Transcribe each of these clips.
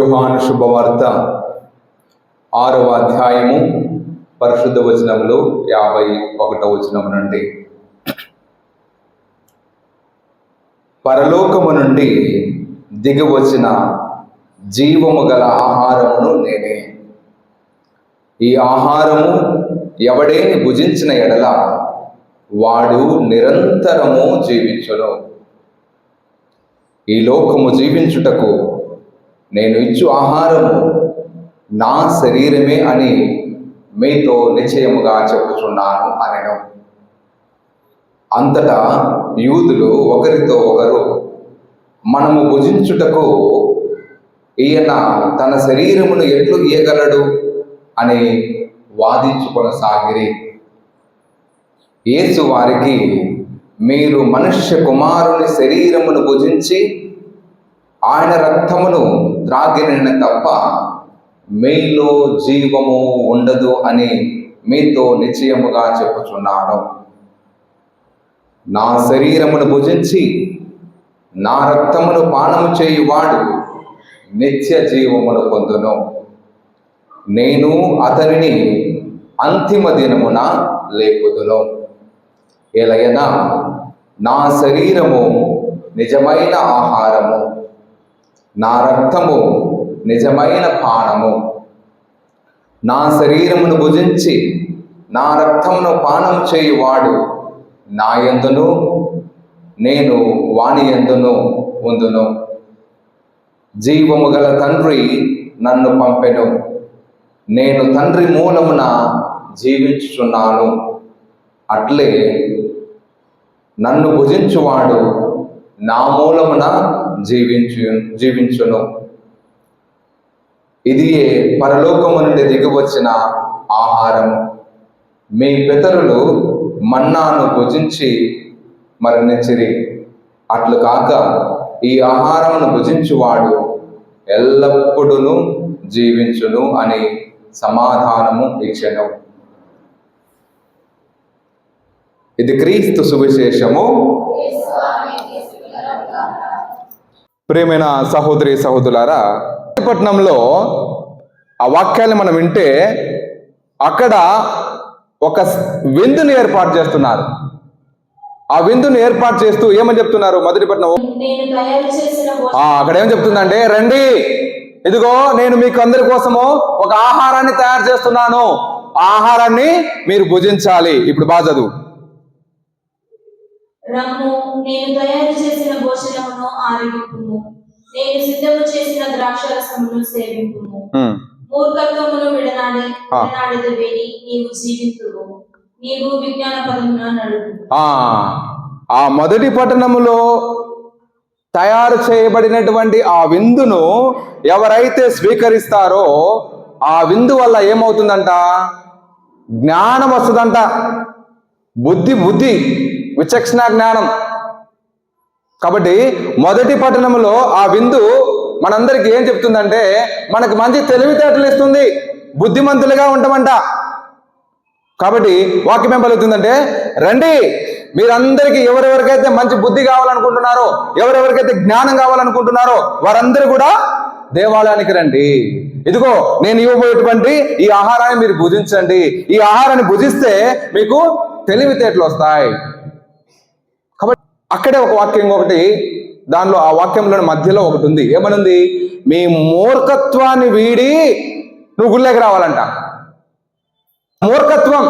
యోహాను శుభవార్త ఆరవ అధ్యాయము పరిశుద్ధ వచనంలో యాభై ఒకటో వచనం నుండి. పరలోకము నుండి దిగివచ్చిన జీవము గల ఆహారమును నేనే. ఈ ఆహారము ఎవడేని భుజించిన ఎడల వాడు నిరంతరము జీవించును. ఈ లోకము జీవించుటకు నేను ఇచ్చు ఆహారము నా శరీరమే అని మీతో నిశ్చయముగా చెప్పుచున్నాను అనడం అంతటా యూదులు ఒకరితో ఒకరు మనము భుజించుటకు ఈయన తన శరీరమును ఎట్లు ఇయ్యగలడు అని వాదించుకొనసాగిరి. యేసు వారికి మీరు మనుష్య కుమారుని శరీరమును భుజించి ఆయన రక్తమును త్రాగిన తప్ప మీలో జీవము ఉండదు అని మీతో నిశ్చయముగా చెప్పుచున్నాను. నా శరీరమును భుజించి నా రక్తమును పానము చేయువాడు నిత్య జీవమును పొందును. నేను అతనిని అంతిమ దినమున లేపుదును. ఎలయన నా శరీరము నిజమైన ఆహారము. నా రక్తము నిజమైన పానము. నా శరీరమును భుజించి నా రక్తమును పానం చేయువాడు నా ఎందును? నేను వాణి యందును ఉందును. జీవము గల తండ్రి నన్ను పంపెను. నేను తండ్రి మూలమున జీవించుచున్నాను. అట్లే నన్ను భుజించువాడు నా మూలమున జీవించు జీవించును. ఇది పరలోకము నుండి దిగివచ్చిన ఆహారం. మీ పితరులు మన్నాను భుజించి మరణించిరి. అట్లు కాక ఈ ఆహారమును భుజించువాడు ఎల్లప్పుడూ జీవించును అని సమాధానము ఇచ్చను. ఇది క్రీస్తు సువిశేషము. ప్రియమైన సహోదరి సహోదరులారా పట్నంలో ఆ వాక్యాన్ని మనం వింటే అక్కడ ఒక విందుని ఏర్పాటు చేస్తున్నారు. ఆ విందుని ఏర్పాటు చేస్తూ ఏమని చెప్తున్నారు మొదటి పట్నం నేను తయారు చేసిన ఆ, అక్కడ ఏం చెప్తుందంటే రండి. ఇదిగో నేను మీకు అందరి కోసము ఒక ఆహారాన్ని తయారు చేస్తున్నాను. ఆ ఆహారాన్ని మీరు భుజించాలి. ఇప్పుడు బాగా చదువు. రమ్ము నేను తయారు చేసిన భోజనమును ఆరగింపుము. నేను సిద్ధము చేసిన ద్రాక్షరసమును సేవింపుము. ఉమ్. మూర్ఖత్వమును విడనాడి. విడనాడిది విని నీవు జీవితువు. నీవు విజ్ఞాన పదమున నడుపు ఆ మొదటి పట్టణములో తయారు చేయబడినటువంటి ఆ విందును ఎవరైతే స్వీకరిస్తారో ఆ విందు వల్ల ఏమవుతుందంట? జ్ఞానం వస్తుందంట. బుద్ధి బుద్ధి. విచక్షణ జ్ఞానం. కాబట్టి మొదటి పట్టణంలో ఆ విందు మనందరికి ఏం చెప్తుందంటే మనకు మంచి తెలివితేటలు ఇస్తుంది బుద్ధిమంతులుగా ఉంటామంట. కాబట్టి వాక్యం ఏం పలుకుతుందంటే రండి మీరందరికీ ఎవరెవరికైతే మంచి బుద్ధి కావాలనుకుంటున్నారో ఎవరెవరికైతే జ్ఞానం కావాలనుకుంటున్నారో వారందరూ కూడా దేవాలయానికి రండి. ఇదిగో నేను ఇవ్వబోయేటువంటి ఈ ఆహారాన్ని మీరు భుజించండి. ఈ ఆహారాన్ని భుజిస్తే మీకు తెలివితేటలు వస్తాయి. అక్కడే ఒక వాక్యం ఒకటి దానిలో ఆ వాక్యంలోని మధ్యలో ఒకటి ఉంది. ఏమనుంది? మీ మూర్ఖత్వాన్ని వీడి నువ్వు గుళ్ళకి రావాలంట. మూర్ఖత్వం.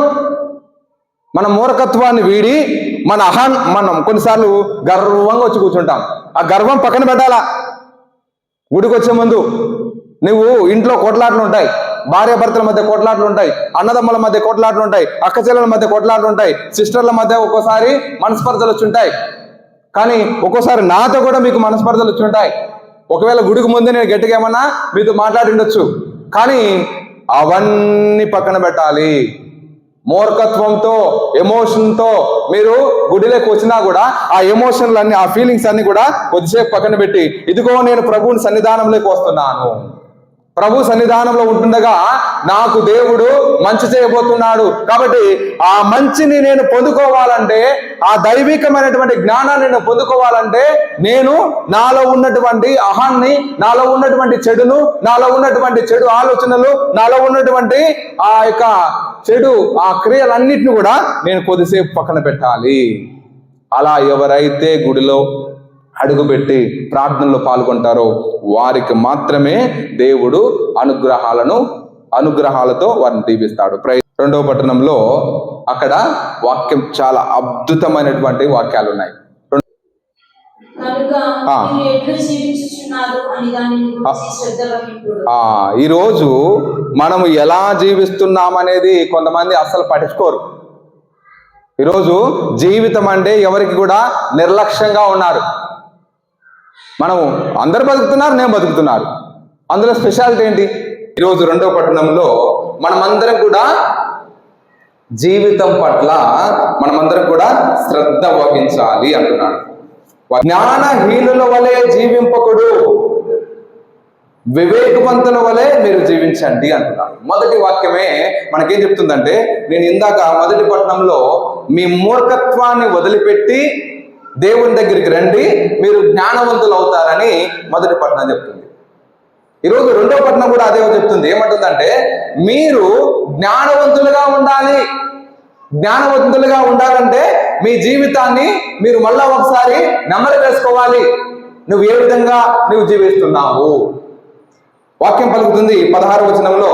మన మూర్ఖత్వాన్ని వీడి మన అహం మనం కొన్నిసార్లు గర్వంగా వచ్చి కూర్చుంటాం. ఆ గర్వం పక్కన పెట్టాలా? గుడికి వచ్చే ముందు. నువ్వు ఇంట్లో కొట్లాట్లు ఉంటాయి. భార్య భర్తల మధ్య కొట్లాట్లు ఉంటాయి. అన్నదమ్ముల మధ్య కొట్లాట్లు ఉంటాయి. అక్కచెల్లెల మధ్య కొట్లాట్లు ఉంటాయి. సిస్టర్ల మధ్య ఒక్కోసారి మనస్పర్ధలు వచ్చి ఉంటాయి. కానీ ఒక్కోసారి నాతో కూడా మీకు మనస్పర్ధలు వచ్చి ఉంటాయి. ఒకవేళ గుడికి ముందే నేను గట్టిగా ఏమన్నా మీతో మాట్లాడి ఉండొచ్చు. కానీ అవన్నీ పక్కన పెట్టాలి. మూర్ఖత్వంతో ఎమోషన్తో మీరు గుడిలోకి వచ్చినా కూడా ఆ ఎమోషన్లు అన్ని ఆ ఫీలింగ్స్ అన్ని కూడా కొద్దిసేపు పక్కన పెట్టి ఇదిగో నేను ప్రభువుని సన్నిధానంలోకి వస్తున్నాను. ప్రభు సన్నిధానంలో ఉంటుండగా నాకు దేవుడు మంచి చేయబోతున్నాడు. కాబట్టి ఆ మంచిని నేను పొందుకోవాలంటే ఆ దైవికమైనటువంటి జ్ఞానాన్ని నేను పొందుకోవాలంటే నేను నాలో ఉన్నటువంటి అహాన్ని నాలో ఉన్నటువంటి చెడును నాలో ఉన్నటువంటి చెడు ఆలోచనలు నాలో ఉన్నటువంటి ఆ యొక్క చెడు ఆ క్రియలన్నిటిని కూడా నేను కొద్దిసేపు పక్కన పెట్టాలి. అలా ఎవరైతే గుడిలో అడుగుపెట్టి ప్రార్థనలో పాల్గొంటారో వారికి మాత్రమే దేవుడు అనుగ్రహాలను అనుగ్రహాలతో వారిని దీవిస్తాడు. ప్రై- రెండవ పట్టణంలో అక్కడ వాక్యం చాలా అద్భుతమైనటువంటి వాక్యాలు ఉన్నాయి ఈరోజు మనము ఎలా జీవిస్తున్నామనేది కొంతమంది అస్సలు పట్టించుకోరు. ఈరోజు జీవితం అంటే ఎవరికి కూడా నిర్లక్ష్యంగా ఉన్నారు. మనము అందరు బతుకుతున్నారు నేను బతుకుతున్నారు. అందులో స్పెషాలిటీ ఏంటి? ఈరోజు రెండవ పట్టణంలో మనమందరం కూడా జీవితం పట్ల మనమందరం కూడా శ్రద్ధ వహించాలి అంటున్నాడు. జ్ఞానహీనుల వలె జీవింపకుడు వివేకవంతుల వలె మీరు జీవించండి అంటున్నాడు. మొదటి వాక్యమే మనకేం చెప్తుందంటే నేను ఇందాక మొదటి పట్టణంలో మీ మూర్ఖత్వాన్ని వదిలిపెట్టి దేవుని దగ్గరికి రండి మీరు జ్ఞానవంతులు అవుతారని మొదటి పట్టణం చెప్తుంది. ఈరోజు రెండో పట్టణం కూడా అదే చెప్తుంది. ఏమంటుందంటే మీరు జ్ఞానవంతులుగా ఉండాలి. జ్ఞానవంతులుగా ఉండాలంటే మీ జీవితాన్ని మీరు మళ్ళా ఒకసారి నెమరు వేసుకోవాలి. నువ్వు ఏ విధంగా నువ్వు జీవిస్తున్నావు? వాక్యం పలుకుతుంది పదహారు వచనంలో.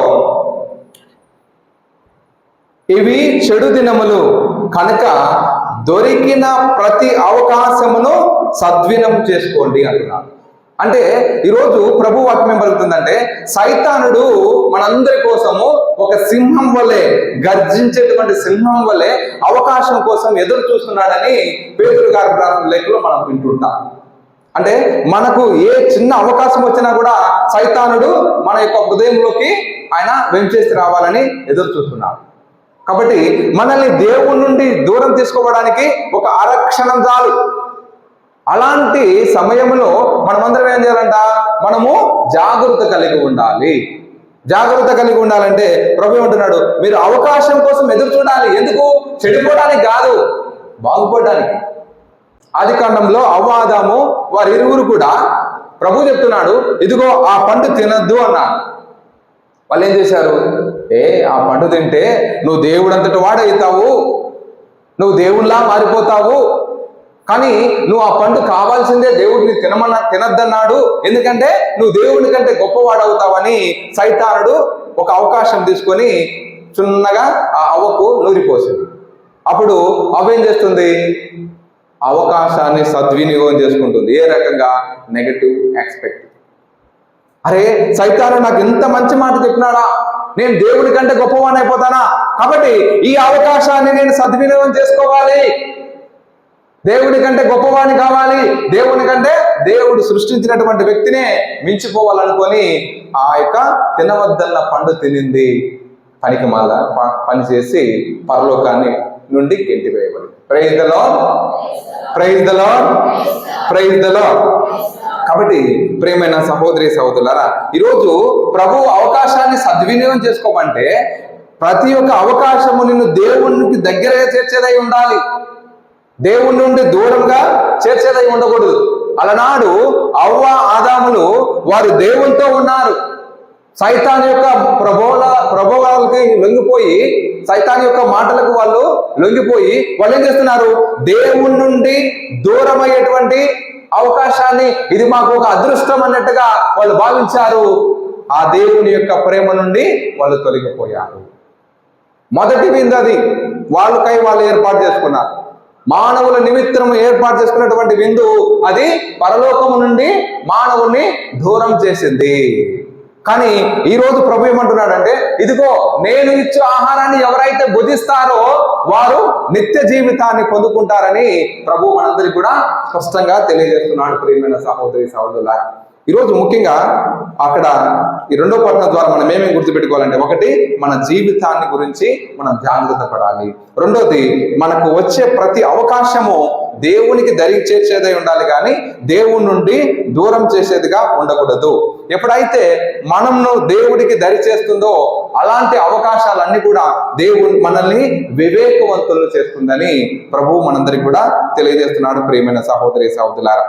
ఇవి చెడు దినములు. కనుక దొరికిన ప్రతి అవకాశమును సద్వినం చేసుకోండి అంటున్నారు. అంటే ఈరోజు ప్రభు వాక్యం ఏం పలుకుతుందంటే సైతానుడు మనందరి కోసము ఒక సింహం వలె గర్జించేటువంటి సింహం వలె అవకాశం కోసం ఎదురు చూస్తున్నాడని పేదలు గారు రాసిన లేఖలో మనం వింటుంటాం. అంటే మనకు ఏ చిన్న అవకాశం వచ్చినా కూడా సైతానుడు మన యొక్క హృదయంలోకి ఆయన వెంచేసి రావాలని ఎదురు చూస్తున్నాడు. కాబట్టి మనల్ని దేవుడి నుండి దూరం తీసుకోవడానికి ఒక ఆరక్షణం చాలు. అలాంటి సమయంలో మనమందరం ఏం చేయాలంట? మనము జాగ్రత్త కలిగి ఉండాలి. జాగ్రత్త కలిగి ఉండాలంటే ప్రభు ఏమంటున్నాడు? మీరు అవకాశం కోసం ఎదురు చూడాలి. ఎందుకు? చెడిపోవడానికి కాదు. బాగుపడడానికి. ఆది కాండంలో అవ్వాదాము వారి ఇరువురు కూడా ప్రభు చెప్తున్నాడు ఇదిగో ఆ పండు తినద్దు అన్నారు వాళ్ళు ఏం చేశారు? ఏ ఆ పండు తింటే నువ్వు దేవుడంతటి వాడవుతావు నువ్వు దేవుళ్ళా మారిపోతావు. కానీ నువ్వు ఆ పండు కావాల్సిందే దేవుడిని తినమన్న తినద్దన్నాడు. ఎందుకంటే నువ్వు దేవుడి కంటే గొప్పవాడవుతావని సైతానుడు ఒక అవకాశం తీసుకొని చిన్నగా ఆ అవ్వకు నూరిపోసింది అప్పుడు అవేం ఏం చేస్తుంది? అవకాశాన్ని సద్వినియోగం చేసుకుంటుంది. ఏ రకంగా? నెగటివ్ ఎక్స్పెక్ట్ అరే సైతాను నాకు ఇంత మంచి మాట చెప్పినాడా? నేను దేవుడి కంటే గొప్పవాణి అయిపోతానా? కాబట్టి ఈ అవకాశాన్ని నేను సద్వినియోగం చేసుకోవాలి. దేవుని కంటే గొప్పవాణి కావాలి. దేవుని కంటే దేవుడు సృష్టించినటువంటి వ్యక్తినే మించిపోవాలనుకొని ఆ యొక్క తినవద్దన్న పండు తినింది. పనికి మాల ప- పని చేసి పరలోకాన్ని నుండి గెంటివేయబడి praise the praise the praise the కాబట్టి ప్రేమైన సహోదరి సహోదరులారా ఈరోజు ప్రభు అవకాశాన్ని సద్వినియోగం చేసుకోమంటే ప్రతి ఒక్క అవకాశము నిన్ను దేవునికి దగ్గరగా చేర్చేదై ఉండాలి. దేవుని నుండి దూరంగా చేర్చేదై ఉండకూడదు. అలనాడు అవ్వ ఆదాములు వారు దేవునితో ఉన్నారు. సైతాన్ యొక్క ప్రభోల ప్రభావాలకి లొంగిపోయి సైతాన్ యొక్క మాటలకు వాళ్ళు లొంగిపోయి వాళ్ళు ఏం చేస్తున్నారు? దేవుని నుండి దూరమయ్యేటువంటి అవకాశాన్ని ఇది మాకు ఒక అదృష్టం అన్నట్టుగా వాళ్ళు భావించారు. ఆ దేవుని యొక్క ప్రేమ నుండి వాళ్ళు తొలగిపోయారు. మొదటి విందు అది. వాళ్ళకై వాళ్ళు ఏర్పాటు చేసుకున్నారు. మానవుల నిమిత్తం ఏర్పాటు చేసుకున్నటువంటి విందు అది పరలోకము నుండి మానవుని దూరం చేసింది. కానీ ఈ రోజు ప్రభు ఏమంటున్నాడంటే ఇదిగో నేను ఇచ్చే ఆహారాన్ని ఎవరైతే భుజిస్తారో వారు నిత్య జీవితాన్ని పొందుకుంటారని ప్రభు మనందరికి కూడా స్పష్టంగా తెలియజేస్తున్నాడు ప్రియమైన సహోదరి సహోదరుల ఈరోజు ముఖ్యంగా అక్కడ ఈ రెండో పట్టణం ద్వారా మనం ఏమేమి గుర్తుపెట్టుకోవాలంటే ఒకటి మన జీవితాన్ని గురించి మనం జాగ్రత్త పడాలి. రెండోది మనకు వచ్చే ప్రతి అవకాశము దేవునికి దరి చేర్చేదై ఉండాలి కానీ దేవుని నుండి దూరం చేసేదిగా ఉండకూడదు. ఎప్పుడైతే మనము దేవుడికి దరి చేస్తుందో అలాంటి అవకాశాలన్నీ కూడా దేవుడు మనల్ని వివేకవంతులు చేస్తుందని ప్రభువు మనందరికి కూడా తెలియజేస్తున్నాడు ప్రియమైన సహోదరి సహోదరులారా.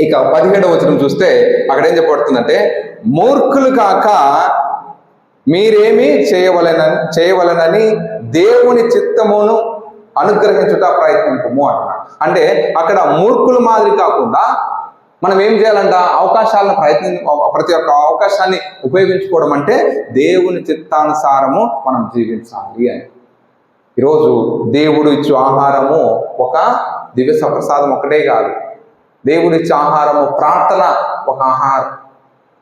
ఇక పదిహేడవ వచనం చూస్తే అక్కడ ఏం చెప్పబడుతుందంటే మూర్ఖులు కాక మీరేమి చేయవలన చేయవలనని దేవుని చిత్తమును అనుగ్రహించుట ప్రయత్నింపము అంట. అంటే అక్కడ మూర్ఖుల మాదిరి కాకుండా మనం ఏం చేయాలంట? అవకాశాలను ప్రయత్నం ప్రతి ఒక్క అవకాశాన్ని ఉపయోగించుకోవడం అంటే దేవుని చిత్తానుసారము మనం జీవించాలి అని. ఈరోజు దేవుడు ఇచ్చు ఆహారము ఒక దివ్య ప్రసాదం ఒకటే కాదు. దేవుడు ఇచ్చే ఆహారము ప్రార్థన ఒక ఆహారం.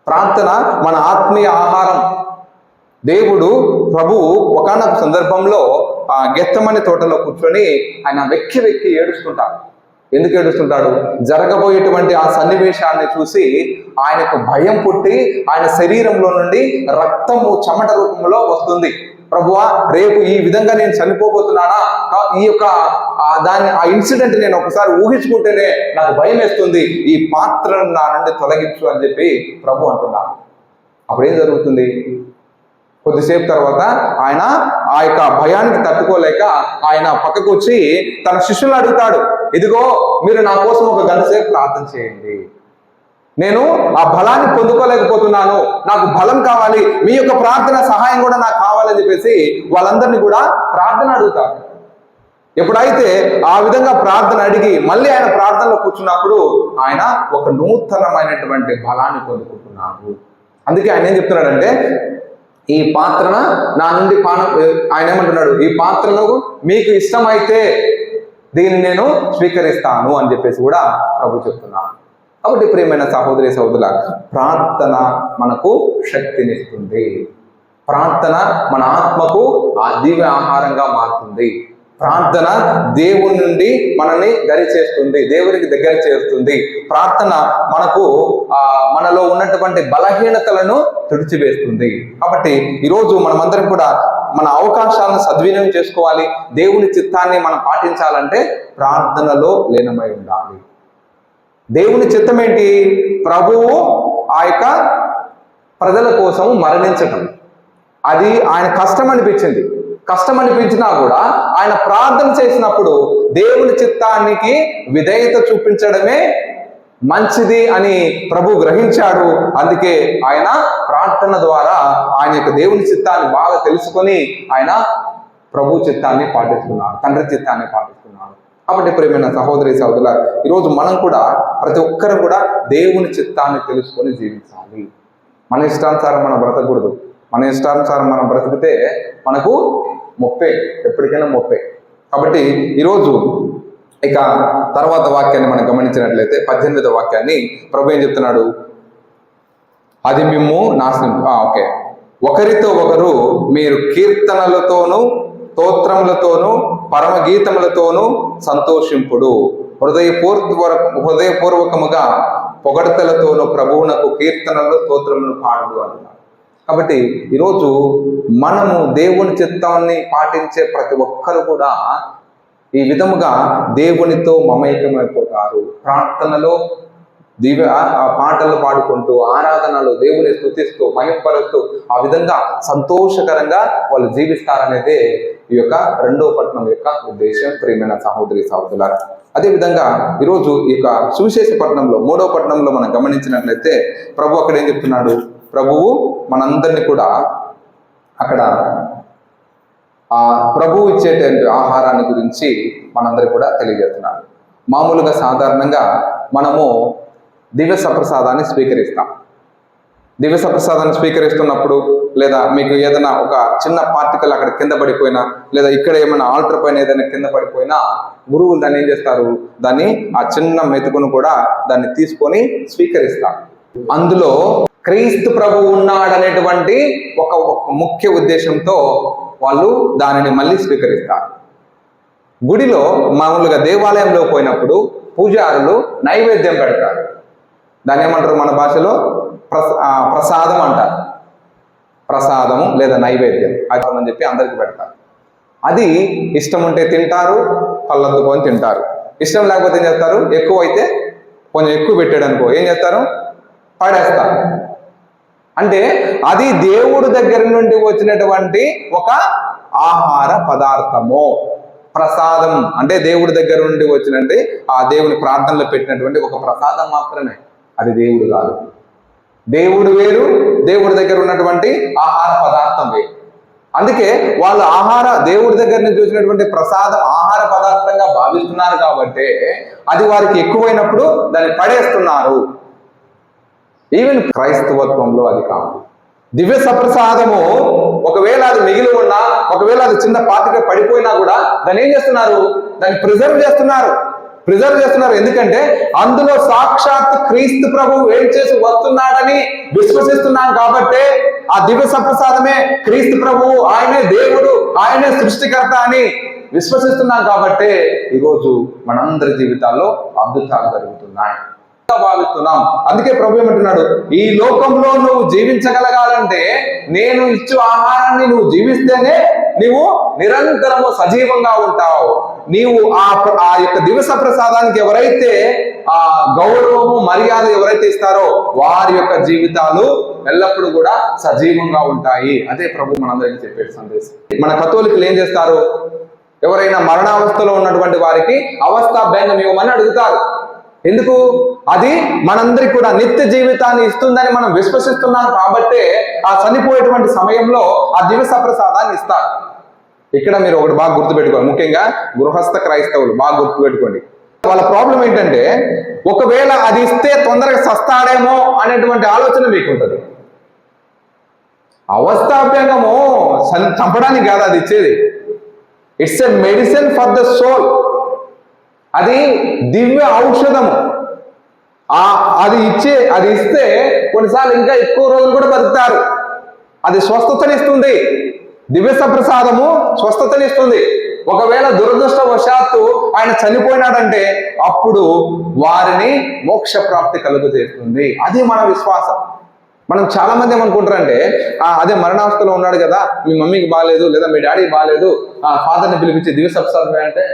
ప్రార్థన మన ఆత్మీయ ఆహారం. దేవుడు ప్రభువు ఒకనొక సందర్భంలో ఆ గెత్తమని తోటలో కూర్చొని ఆయన వెక్కి వెక్కి ఏడుస్తుంటాడు. ఎందుకు ఏడుస్తుంటాడు? జరగబోయేటువంటి ఆ సన్నివేశాన్ని చూసి ఆయనకు భయం పుట్టి ఆయన శరీరంలో నుండి రక్తము చెమట రూపంలో వస్తుంది. ప్రభువా రేపు ఈ విధంగా నేను చనిపోబోతున్నానా? ఈ యొక్క దాని ఆ ఇన్సిడెంట్ నేను ఒకసారి ఊహించుకుంటేనే నాకు భయం వేస్తుంది. ఈ పాత్రను నా నుండి తొలగించు అని చెప్పి ప్రభు అంటున్నాడు. అప్పుడు ఏం జరుగుతుంది? కొద్దిసేపు తర్వాత ఆయన ఆ యొక్క భయానికి తట్టుకోలేక ఆయన పక్కకు వచ్చి తన శిష్యులు అడుగుతాడు ఇదిగో మీరు నా కోసం ఒక గంట సేపు ప్రార్థన చేయండి. నేను ఆ బలాన్ని పొందుకోలేకపోతున్నాను. నాకు బలం కావాలి. మీ యొక్క ప్రార్థన సహాయం కూడా నాకు కావాలని చెప్పేసి వాళ్ళందరినీ కూడా ప్రార్థన అడుగుతారు ఎప్పుడైతే ఆ విధంగా ప్రార్థన అడిగి మళ్ళీ ఆయన ప్రార్థనలో కూర్చున్నప్పుడు ఆయన ఒక నూతనమైనటువంటి బలాన్ని పొందుకుంటున్నాడు. అందుకే ఆయన ఏం చెప్తున్నాడంటే ఈ పాత్రన నా నుండి పానం ఆయన ఏమంటున్నాడు? ఈ పాత్రను మీకు ఇష్టమైతే దీన్ని నేను స్వీకరిస్తాను అని చెప్పేసి కూడా ప్రభు చెప్తున్నాను కాబట్టి ప్రియమైన సహోదరి సహోదరుల ప్రార్థన మనకు శక్తినిస్తుంది. ప్రార్థన మన ఆత్మకు ఆ దివ్య ఆహారంగా మారుతుంది. ప్రార్థన దేవుని నుండి మనల్ని దరి చేస్తుంది దేవునికి దగ్గర చేస్తుంది ప్రార్థన మనకు ఆ మనలో ఉన్నటువంటి బలహీనతలను తుడిచివేస్తుంది. కాబట్టి ఈరోజు మనమందరం కూడా మన అవకాశాలను సద్వినియోగం చేసుకోవాలి. దేవుని చిత్తాన్ని మనం పాటించాలంటే ప్రార్థనలో లీనమై ఉండాలి. దేవుని చిత్తం ఏంటి? ప్రభువు ఆ యొక్క ప్రజల కోసం మరణించటం. అది ఆయన కష్టం అనిపించింది. కష్టం అనిపించినా కూడా ఆయన ప్రార్థన చేసినప్పుడు దేవుని చిత్తానికి విధేయత చూపించడమే మంచిది అని ప్రభు గ్రహించాడు. అందుకే ఆయన ప్రార్థన ద్వారా ఆయన యొక్క దేవుని చిత్తాన్ని బాగా తెలుసుకొని ఆయన ప్రభు చిత్తాన్ని పాటిస్తున్నాడు తండ్రి చిత్తాన్ని పాటిస్తున్నాడు. కాబట్టి ప్రేమైన సహోదరి సహోదరుల ఈరోజు మనం కూడా ప్రతి ఒక్కరు కూడా దేవుని చిత్తాన్ని తెలుసుకొని జీవించాలి. మన ఇష్టానుసారం మనం బ్రతకూడదు. మన ఇష్టానుసారం మనం బ్రతికితే మనకు ముప్పే ఎప్పటికైనా ముప్పే. కాబట్టి ఈరోజు ఇక తర్వాత వాక్యాన్ని మనం గమనించినట్లయితే పద్దెనిమిదవ వాక్యాన్ని ప్రభు ఏం చెప్తున్నాడు? అది మేము నాశనం ఓకే. ఒకరితో ఒకరు మీరు కీర్తనలతోనూ స్తోత్రములతోనూ పరమగీతములతోనూ సంతోషింపుడు. హృదయపూర్వక హృదయపూర్వకముగా పొగడతలతోనూ ప్రభువునకు కీర్తనలు స్తోత్రములు పాడు అన్నాడు కాబట్టి ఈరోజు మనము దేవుని చిత్తాన్ని పాటించే ప్రతి ఒక్కరు కూడా ఈ విధముగా దేవునితో మమైకమైపోతారు. ప్రార్థనలో దివ్య ఆ పాటలు పాడుకుంటూ ఆరాధనలు దేవుని స్థుతిస్తూ మయంపరుస్తూ ఆ విధంగా సంతోషకరంగా వాళ్ళు జీవిస్తారనేదే ఈ యొక్క రెండో పట్టణం యొక్క ఉద్దేశం. ప్రియమైన సహోదరి సహోదరులారా అదేవిధంగా ఈరోజు ఈ యొక్క సువిశేష పట్టణంలో మూడో పట్టణంలో మనం గమనించినట్లయితే ప్రభు అక్కడ ఏం చెప్తున్నాడు? ప్రభువు మనందరినీ కూడా అక్కడ ఆ ప్రభువు ఇచ్చేటువంటి ఆహారాన్ని గురించి మనందరికి కూడా తెలియజేస్తున్నాడు. మామూలుగా సాధారణంగా మనము దివ్య సప్రసాదాన్ని స్వీకరిస్తాం. దివ్య సప్రసాదాన్ని స్వీకరిస్తున్నప్పుడు లేదా మీకు ఏదైనా ఒక చిన్న పార్టికల్ అక్కడ కింద పడిపోయినా లేదా ఇక్కడ ఏమైనా ఆల్టర్ పైన ఏదైనా కింద పడిపోయినా గురువులు దాన్ని ఏం చేస్తారు? దాన్ని ఆ చిన్న మెతుకును కూడా దాన్ని తీసుకొని స్వీకరిస్తారు. అందులో క్రీస్తు ప్రభు ఉన్నాడనేటువంటి ఒక ముఖ్య ఉద్దేశంతో వాళ్ళు దానిని మళ్ళీ స్వీకరిస్తారు. గుడిలో మామూలుగా దేవాలయంలో పోయినప్పుడు పూజారులు నైవేద్యం పెడతారు. దాన్ని ఏమంటారు మన భాషలో? ప్రస ప్రసాదం అంటారు. ప్రసాదము లేదా నైవేద్యం అది అని చెప్పి అందరికి పెడతారు. అది ఇష్టం ఉంటే తింటారు పళ్ళందుకొని తింటారు. ఇష్టం లేకపోతే ఏం చేస్తారు? ఎక్కువ అయితే కొంచెం ఎక్కువ పెట్టాడు అనుకో ఏం చేస్తారు? పడేస్తారు. అంటే అది దేవుడు దగ్గర నుండి వచ్చినటువంటి ఒక ఆహార పదార్థము. ప్రసాదం అంటే దేవుడి దగ్గర నుండి వచ్చినట్టు ఆ దేవుని ప్రార్థనలో పెట్టినటువంటి ఒక ప్రసాదం మాత్రమే. అది దేవుడు కాదు. దేవుడు వేరు దేవుడి దగ్గర ఉన్నటువంటి ఆహార పదార్థం వేరు. అందుకే వాళ్ళు ఆహార దేవుడి దగ్గర నుంచి వచ్చినటువంటి ప్రసాదం ఆహార పదార్థంగా భావిస్తున్నారు కాబట్టి అది వారికి ఎక్కువైనప్పుడు దాన్ని పడేస్తున్నారు. ఈవెన్ క్రైస్తవత్వంలో అది కాదు. దివ్య సప్రసాదము ఒకవేళ అది మిగిలి ఉన్నా ఒకవేళ అది చిన్న పాతిక పడిపోయినా కూడా దాన్ని ఏం చేస్తున్నారు? దాన్ని ప్రిజర్వ్ చేస్తున్నారు. ప్రిజర్వ్ చేస్తున్నారు. ఎందుకంటే అందులో సాక్షాత్ క్రీస్తు ప్రభు ఏం చేసి వస్తున్నాడని విశ్వసిస్తున్నాం కాబట్టి ఆ దివ్య సప్రసాదమే క్రీస్తు ప్రభు ఆయనే దేవుడు ఆయనే సృష్టికర్త అని విశ్వసిస్తున్నాం కాబట్టి ఈరోజు మనందరి జీవితాల్లో అద్భుతాలు జరుగుతున్నాయి. భావిస్తున్నాం. అందుకే ప్రభు ఏమంటున్నాడు ఈ లోకంలో నువ్వు జీవించగలగాలంటే నేను ఇచ్చు ఆహారాన్ని నువ్వు జీవిస్తేనే నీవు నిరంతరము సజీవంగా ఉంటావు. నీవు ఆ ఆ యొక్క దివస ప్రసాదానికి ఎవరైతే ఆ గౌరవము మర్యాద ఎవరైతే ఇస్తారో వారి యొక్క జీవితాలు ఎల్లప్పుడూ కూడా సజీవంగా ఉంటాయి. అదే ప్రభు మనందరికీ చెప్పే సందేశం. మన కథోలికలు ఏం చేస్తారు? ఎవరైనా మరణావస్థలో ఉన్నటువంటి వారికి అవస్థాభ్యంగం ఇవ్వమని అడుగుతారు. ఎందుకు? అది మనందరికి కూడా నిత్య జీవితాన్ని ఇస్తుందని మనం విశ్వసిస్తున్నాం కాబట్టే ఆ చనిపోయేటువంటి సమయంలో ఆ దివ్య సప్రసాదాన్ని ఇస్తారు. ఇక్కడ మీరు ఒకటి బాగా గుర్తుపెట్టుకోండి. ముఖ్యంగా గృహస్థ క్రైస్తవులు బాగా గుర్తుపెట్టుకోండి. వాళ్ళ ప్రాబ్లం ఏంటంటే ఒకవేళ అది ఇస్తే తొందరగా సస్తాడేమో అనేటువంటి ఆలోచన మీకు ఉంటుంది అవస్థాభ్యంగము చంపడానికి కాదు అది ఇచ్చేది. It's a medicine for the soul అది దివ్య ఔషధము. ఆ అది ఇచ్చే అది ఇస్తే కొన్నిసార్లు ఇంకా ఎక్కువ రోజులు కూడా బతుకుతారు. అది స్వస్థతనిస్తుంది. దివ్య సప్రసాదము స్వస్థతనిస్తుంది. ఒకవేళ దురదృష్టవశాత్తు ఆయన చనిపోయినాడంటే అప్పుడు వారిని మోక్ష ప్రాప్తి కలుగజేస్తుంది అది మన విశ్వాసం. మనం చాలా మంది ఏమనుకుంటారంటే "ఆ, అదే మరణావస్థలో ఉన్నాడు కదా మీ మమ్మీకి బాగాలేదు లేదా మీ డాడీకి బాగాలేదు ఆ ఫాదర్ని పిలిపించి దివ్య సప్రసాదమే అంటే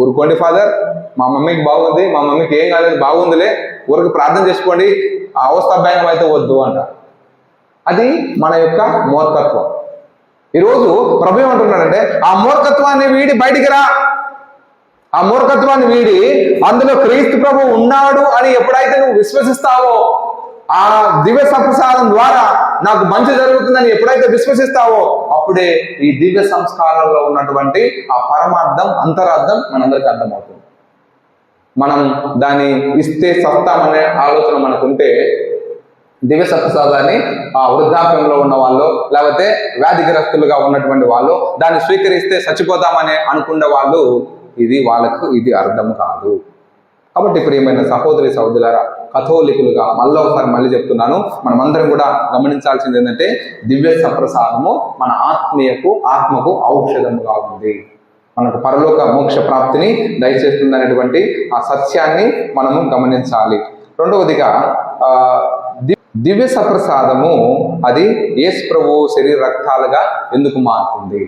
ఊరుకోండి ఫాదర్ మా మమ్మీకి బాగుంది మా మమ్మీకి ఏం కాలేదు బాగుందిలే. ఊరికి ప్రార్థన చేసుకోండి. ఆ అవస్థాభ్యంగం అయితే వద్దు అంట. అది మన యొక్క మూర్ఖత్వం. ఈరోజు ప్రభు ఏమంటున్నాడంటే ఆ మూర్ఖత్వాన్ని వీడి బయటికి రా. ఆ మూర్ఖత్వాన్ని వీడి అందులో క్రీస్తు ప్రభు ఉన్నాడు అని ఎప్పుడైతే నువ్వు విశ్వసిస్తావో ఆ దివ్య సప్రసాదం ద్వారా నాకు మంచి జరుగుతుందని ఎప్పుడైతే విశ్వసిస్తావో అప్పుడే ఈ దివ్య సంస్కారంలో ఉన్నటువంటి ఆ పరమార్థం అంతరార్థం మనందరికీ అర్థమవుతుంది. మనం దాన్ని ఇస్తే సత్తామనే ఆలోచన మనకుంటే దివ్య సత్ప్రసాదాన్ని ఆ వృద్ధాప్యంలో ఉన్న వాళ్ళు లేకపోతే వ్యాధిగ్రస్తులుగా ఉన్నటువంటి వాళ్ళు దాన్ని స్వీకరిస్తే చచ్చిపోతామని అనుకున్న వాళ్ళు ఇది వాళ్ళకు ఇది అర్థం కాదు. కాబట్టి ప్రియమైన సహోదరి సహోదరులారా కథోలికులుగా మళ్ళీ ఒకసారి మళ్ళీ చెప్తున్నాను. మనమందరం కూడా గమనించాల్సింది ఏంటంటే దివ్య సప్రసాదము మన ఆత్మీయకు ఆత్మకు ఔషధముగా ఉంది. మనకు పరలోక మోక్ష ప్రాప్తిని దయచేస్తుంది అనేటువంటి ఆ సత్యాన్ని మనము గమనించాలి. రెండవదిగా ఆ, దివ్య సప్రసాదము అది యేసు ప్రభు శరీర రక్తాలుగా ఎందుకు మారుతుంది?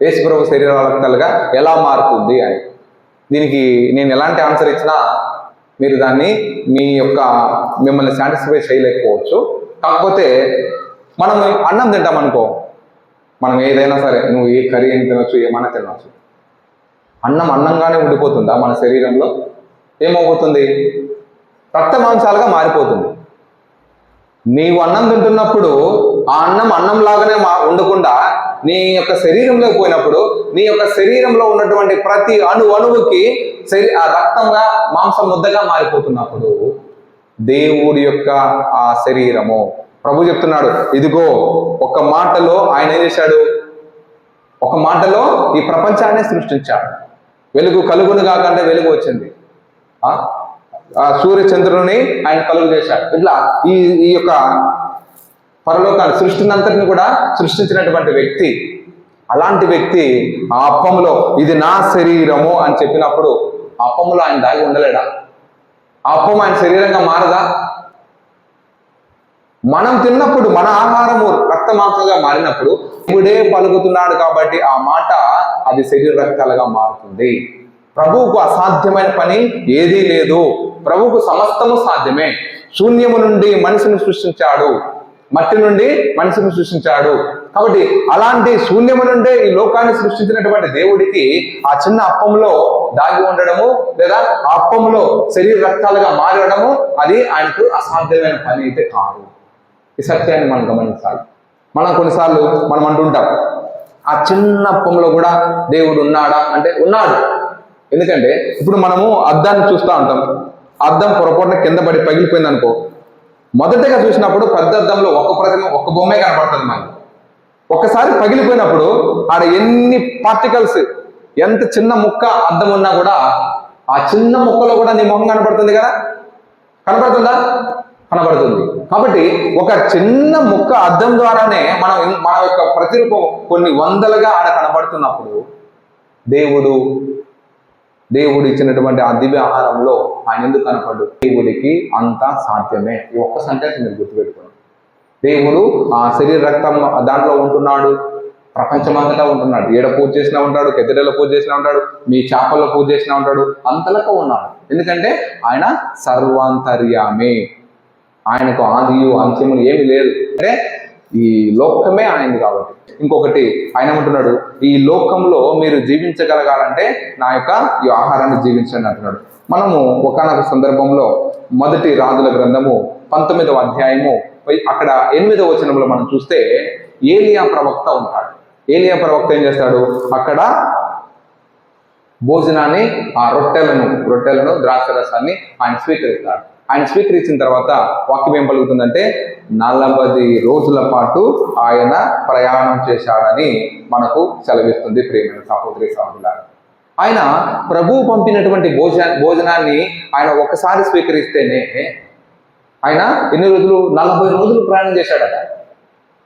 యేసు ప్రభు శరీర రక్తాలుగా ఎలా మారుతుంది అని. దీనికి నేను ఎలాంటి ఆన్సర్ ఇచ్చినా మీరు దాన్ని మీ యొక్క మిమ్మల్ని సాటిస్ఫై చేయలేకపోవచ్చు. కాకపోతే మనం అన్నం తింటాం అనుకో మనం ఏదైనా సరే నువ్వు ఏ కర్రీ అని తినొచ్చు ఏమైనా తినొచ్చు. అన్నం అన్నంగానే ఉండిపోతుందా మన శరీరంలో? ఏమవుతుంది? రక్త మాంసాలుగా మారిపోతుంది. నీవు అన్నం తింటున్నప్పుడు ఆ అన్నం అన్నం లాగానే మా ఉండకుండా నీ యొక్క శరీరంలోకి పోయినప్పుడు నీ యొక్క శరీరంలో ఉన్నటువంటి ప్రతి అణు అణువుకి శరీ ఆ రక్తంగా మాంసం ముద్దగా మారిపోతున్నప్పుడు దేవుడి యొక్క ఆ శరీరము. ప్రభు చెప్తున్నాడు ఇదిగో ఒక మాటలో ఆయన ఏం చేశాడు? ఒక మాటలో ఈ ప్రపంచాన్ని సృష్టించాడు. వెలుగు కలుగును కాకుండా వెలుగు వచ్చింది. ఆ? సూర్యచంద్రుని సూర్య ఆయన కలుగు చేశాడు. ఇట్లా ఈ ఈ యొక్క పరలోకాన్ని సృష్టిని అంతటిని కూడా సృష్టించినటువంటి వ్యక్తి. అలాంటి వ్యక్తి ఆ అప్పములో ఇది నా శరీరము అని చెప్పినప్పుడు ఆ అప్పములో ఆయన దాగి ఉండలేడా? ఆ అప్పం ఆయన శరీరంగా మారదా? మనం తిన్నప్పుడు మన ఆహారము రక్త మారినప్పుడు ఇప్పుడే పలుకుతున్నాడు కాబట్టి ఆ మాట అది శరీర రక్తాలుగా మారుతుంది. ప్రభువుకు అసాధ్యమైన పని ఏదీ లేదు. ప్రభువుకు సమస్తము సాధ్యమే. శూన్యము నుండి మనిషిని సృష్టించాడు. మట్టి నుండి మనిషిని సృష్టించాడు. కాబట్టి అలాంటి శూన్యము నుండే ఈ లోకాన్ని సృష్టించినటువంటి దేవుడికి ఆ చిన్న అప్పంలో దాగి ఉండడము లేదా ఆ అప్పంలో శరీర రక్తాలుగా మారడము అది ఆయనకు అసాధ్యమైన పని అయితే కాదు. ఈ సత్యాన్ని మనం గమనించాలి. మనం కొన్నిసార్లు మనం అంటుంటాం ఆ చిన్న అప్పంలో కూడా దేవుడు ఉన్నాడా? అంటే ఉన్నాడు. ఎందుకంటే ఇప్పుడు మనము అద్దాన్ని చూస్తూ ఉంటాం. అద్దం పొరపాటున కింద పడి పగిలిపోయింది అనుకో మొదటగా చూసినప్పుడు పెద్ద అద్దంలో ఒక్క ప్రతిమ ఒక్క బొమ్మే కనపడుతుంది మనకి. ఒక్కసారి పగిలిపోయినప్పుడు ఆడ ఎన్ని పార్టికల్స్ ఎంత చిన్న ముక్క అద్దం ఉన్నా కూడా ఆ చిన్న ముక్కలో కూడా నీ మొహం కనపడుతుంది కదా? కనపడుతుందా? కనబడుతుంది. కాబట్టి ఒక చిన్న ముక్క అద్దం ద్వారానే మనం మన యొక్క ప్రతిరూపం కొన్ని వందలుగా ఆడ కనబడుతున్నప్పుడు దేవుడు దేవుడు ఇచ్చినటువంటి ఆ దివ్య ఆహారంలో ఆయన ఎందుకు కనపడ్డు దేవుడికి అంతా సాధ్యమే. ఈ ఒక్క సందేశం మీరు గుర్తుపెట్టుకోండి. దేవుడు ఆ శరీర రక్తం దాంట్లో ఉంటున్నాడు. ప్రపంచమంతటా ఉంటున్నాడు. ఏడ పూజ చేసినా ఉంటాడు కెతిరేలో పూజ చేసినా ఉంటాడు మీ చేపల్లో పూజ చేసినా ఉంటాడు అంతలకు ఉన్నాడు. ఎందుకంటే ఆయన సర్వాంతర్యామే. ఆయనకు ఆదియు అంత్యములు ఏమి లేదు. అంటే ఈ లోకమే ఆయనది కాబట్టి. ఇంకొకటి ఆయన ఏమంటున్నాడు ఈ లోకంలో మీరు జీవించగలగాలంటే నా యొక్క ఈ ఆహారాన్ని జీవించండి అంటున్నాడు. మనము ఒకనొక సందర్భంలో మొదటి రాజుల గ్రంథము పంతొమ్మిదవ అధ్యాయము అక్కడ ఎనిమిదవ వచనంలో మనం చూస్తే ఏలియా ప్రవక్త ఉంటాడు. ఏలియా ప్రవక్త ఏం చేస్తాడు? అక్కడ భోజనాన్ని ఆ రొట్టెలను రొట్టెలను ద్రాక్ష రసాన్ని ఆయన స్వీకరిస్తాడు. ఆయన స్వీకరించిన తర్వాత వాక్యం ఏం పలుకుతుందంటే నలభై రోజుల పాటు ఆయన ప్రయాణం చేశాడని మనకు సెలవిస్తుంది ప్రేమైన సహోదరి సహోదరులారా. ఆయన ప్రభువు పంపినటువంటి భోజన భోజనాన్ని ఆయన ఒకసారి స్వీకరిస్తేనే ఆయన ఎన్ని రోజులు? నలభై రోజులు ప్రయాణం చేశాడట.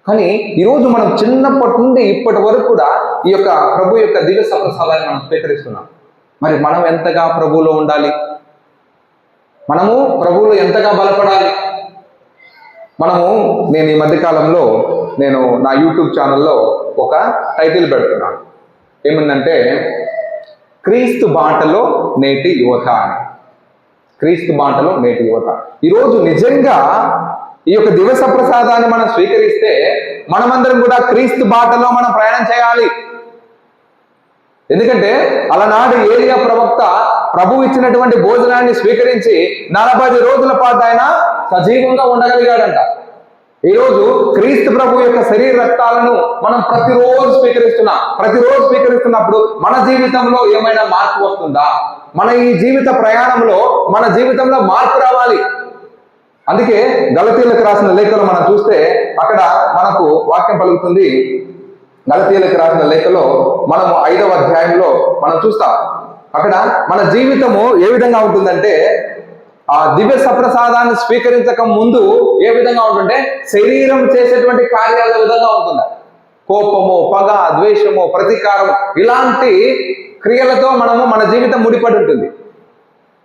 కానీ ఈరోజు మనం చిన్నప్పటి నుండి ఇప్పటి వరకు కూడా ఈ యొక్క ప్రభు యొక్క దివ్య సప్రసాదాన్ని మనం స్వీకరిస్తున్నాం. మరి మనం ఎంతగా ప్రభువులో ఉండాలి? మనము ప్రభువులు ఎంతగా బలపడాలి? మనము నేను ఈ మధ్యకాలంలో నేను నా యూట్యూబ్ ఛానల్లో ఒక టైటిల్ పెడుతున్నాను. ఏమిందంటే క్రీస్తు బాటలో నేటి యువత అని. క్రీస్తు బాటలో నేటి యువత. ఈరోజు నిజంగా ఈ యొక్క దివస ప్రసాదాన్ని మనం స్వీకరిస్తే మనమందరం కూడా క్రీస్తు బాటలో మనం ప్రయాణం చేయాలి. ఎందుకంటే అలనాడు ఏలియా ప్రవక్త ప్రభు ఇచ్చినటువంటి భోజనాన్ని స్వీకరించి నలభై రోజుల పాటు ఆయన సజీవంగా ఉండగలిగాడంట. ఈరోజు క్రీస్తు ప్రభు యొక్క శరీర రక్తాలను మనం ప్రతిరోజు స్వీకరిస్తున్నాం ప్రతిరోజు స్వీకరిస్తున్నప్పుడు మన జీవితంలో ఏమైనా మార్పు వస్తుందా? మన ఈ జీవిత ప్రయాణంలో మన జీవితంలో మార్పు రావాలి. అందుకే గలతీలకు రాసిన లేఖలు మనం చూస్తే అక్కడ మనకు వాక్యం పలుకుతుంది. గలతీయులకు రాసిన లేఖలో మనము ఐదవ అధ్యాయంలో మనం చూస్తాం. అక్కడ మన జీవితము ఏ విధంగా ఉంటుందంటే ఆ దివ్య సప్రసాదాన్ని స్వీకరించక ముందు ఏ విధంగా ఉంటుంటే శరీరం చేసేటువంటి కార్యాల విధంగా ఉంటుంది కోపము పగ ద్వేషము ప్రతీకారం ఇలాంటి క్రియలతో మనము మన జీవితం ముడిపడి ఉంటుంది.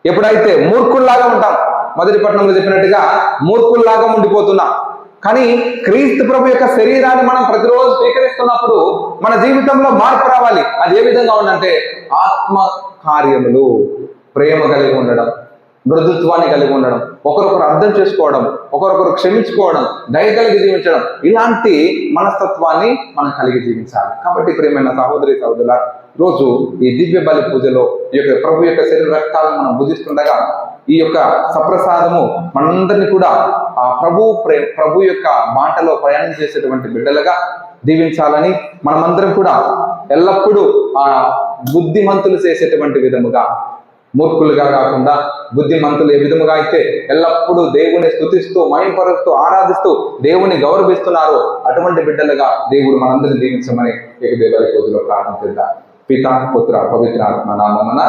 ఎప్పుడైతే మూర్ఖుల్లాగా ఉంటాం మొదటి పట్టణంలో చెప్పినట్టుగా మూర్ఖుల్లాగా ఉండిపోతున్నాం. కానీ క్రీస్తు ప్రభు యొక్క శరీరాన్ని మనం ప్రతిరోజు స్వీకరిస్తున్నప్పుడు మన జీవితంలో మార్పు రావాలి. అది ఏ విధంగా ఉందంటే ఆత్మ కార్యములు ప్రేమ కలిగి ఉండడం. మృదుత్వాన్ని కలిగి ఉండడం ఒకరొకరు అర్థం చేసుకోవడం ఒకరొకరు క్షమించుకోవడం దయ కలిగి జీవించడం ఇలాంటి మనస్తత్వాన్ని మనం కలిగి జీవించాలి. కాబట్టి ప్రియమైన సహోదరి సహోదరుల రోజు ఈ దివ్య బలి పూజలో ఈ యొక్క ప్రభు యొక్క శరీర రక్తాలను మనం భుజిస్తుండగా ఈ యొక్క సప్రసాదము మనందరినీ కూడా ఆ ప్రభు ప్రే ప్రభు యొక్క మాటలో ప్రయాణం చేసేటువంటి బిడ్డలుగా దీవించాలని మనమందరం కూడా ఎల్లప్పుడూ ఆ బుద్ధిమంతులు చేసేటువంటి విధముగా మూర్ఖులుగా కాకుండా బుద్ధిమంతులు ఏ విధముగా అయితే ఎల్లప్పుడూ దేవుని స్థుతిస్తూ మయంపరుస్తూ ఆరాధిస్తూ దేవుని గౌరవిస్తున్నారు అటువంటి బిడ్డలుగా దేవుడు మనందరిని దీవించమని ఏక దేవాలయ రోజులో ప్రార్థన పిత పుత్ర పవిత్ర ఆత్మ నామమున